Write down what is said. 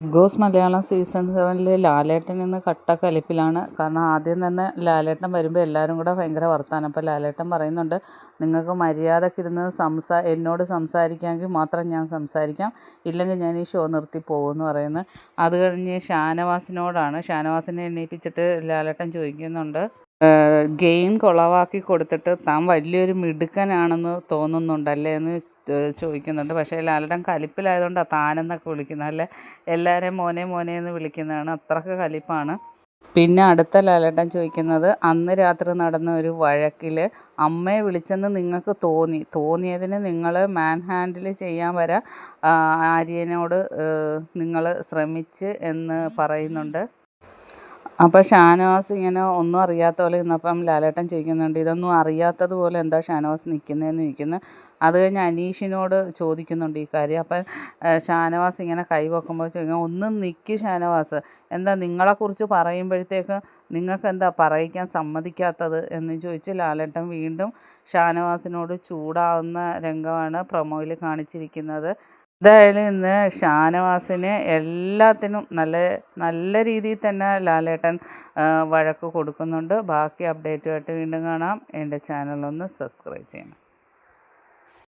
Big boss Malayalam season സെവനിൽ ലാലേട്ടൻ ഇന്ന് കട്ട കലിപ്പിലാണ്. കാരണം ആദ്യം തന്നെ ലാലേട്ടൻ വരുമ്പോൾ എല്ലാവരും കൂടെ ഭയങ്കര വർത്താനം. അപ്പോൾ ലാലേട്ടൻ പറയുന്നുണ്ട് നിങ്ങൾക്ക് മര്യാദയ്ക്ക് ഇരുന്ന് സംസാ എന്നോട് സംസാരിക്കാമെങ്കിൽ മാത്രം ഞാൻ സംസാരിക്കാം. ഇല്ലെങ്കിൽ ഞാൻ ഈ ഷോ നിർത്തി പോകുമെന്ന് പറയുന്നത് അത് കഴിഞ്ഞ് ഷാനവാസിനോടാണ്. ഷാനവാസിനെ എണീപ്പിച്ചിട്ട് ലാലേട്ടൻ ചോദിക്കുന്നുണ്ട് ഗെയിം കുളവാക്കി കൊടുത്തിട്ട് താൻ വലിയൊരു മിടുക്കനാണെന്ന് തോന്നുന്നുണ്ടല്ലേ? എന്ന് ചോദിക്കുന്നുണ്ട്. പക്ഷേ ലാലേട്ടൻ കലിപ്പിലായതുകൊണ്ടാണ് താനെന്നൊക്കെ വിളിക്കുന്നത്. അല്ല എല്ലാവരെയും മോനെ മോനെ എന്ന് വിളിക്കുന്നതാണ്. അത്രയ്ക്ക് കലിപ്പാണ്. പിന്നെ അടുത്ത ലാലേട്ടൻ ചോദിക്കുന്നത് അന്ന് രാത്രി നടന്ന ഒരു വഴക്കിൽ അമ്മയെ വിളിച്ചെന്ന് നിങ്ങൾക്ക് തോന്നി തോന്നിയതിന് നിങ്ങൾ മാൻ ഹാൻഡിൽ ചെയ്യാൻ വരെ ആര്യനോട് നിങ്ങൾ ശ്രമിച്ച് എന്ന് പറയുന്നുണ്ട്. അപ്പോൾ ഷാനവാസ് ഇങ്ങനെ ഒന്നും അറിയാത്ത പോലെ നിന്നപ്പം ലാലേട്ടൻ ചോദിക്കുന്നുണ്ട് ഇതൊന്നും അറിയാത്തത് പോലെ എന്താ ഷാനവാസ് നിൽക്കുന്നതെന്ന് ചോദിക്കുന്നു? അത് കഴിഞ്ഞ് അനീഷിനോട് ചോദിക്കുന്നുണ്ട് ഈ കാര്യം. അപ്പം ഷാനവാസ് ഇങ്ങനെ കൈ വെക്കുമ്പോൾ ഒന്ന് നിൽക്ക് ഷാനവാസ് എന്താ നിങ്ങളെക്കുറിച്ച് പറയുമ്പോഴത്തേക്ക് നിങ്ങൾക്ക് എന്താ പറയിക്കാൻ സമ്മതിക്കാത്തത്? എന്ന് ചോദിച്ച് ലാലേട്ടൻ വീണ്ടും ഷാനവാസിനോട് ചൂടാവുന്ന രംഗമാണ് പ്രൊമോയിൽ കാണിച്ചിരിക്കുന്നത്. എന്തായാലും ഇന്ന് ഷാനവാസിന് എല്ലാത്തിനും നല്ല നല്ല രീതിയിൽ തന്നെ ലാലേട്ടൻ വഴക്ക് കൊടുക്കുന്നുണ്ട്. ബാക്കി അപ്ഡേറ്റുമായിട്ട് വീണ്ടും കാണാം. എന്റെ ചാനലൊന്ന് സബ്സ്ക്രൈബ് ചെയ്യണം.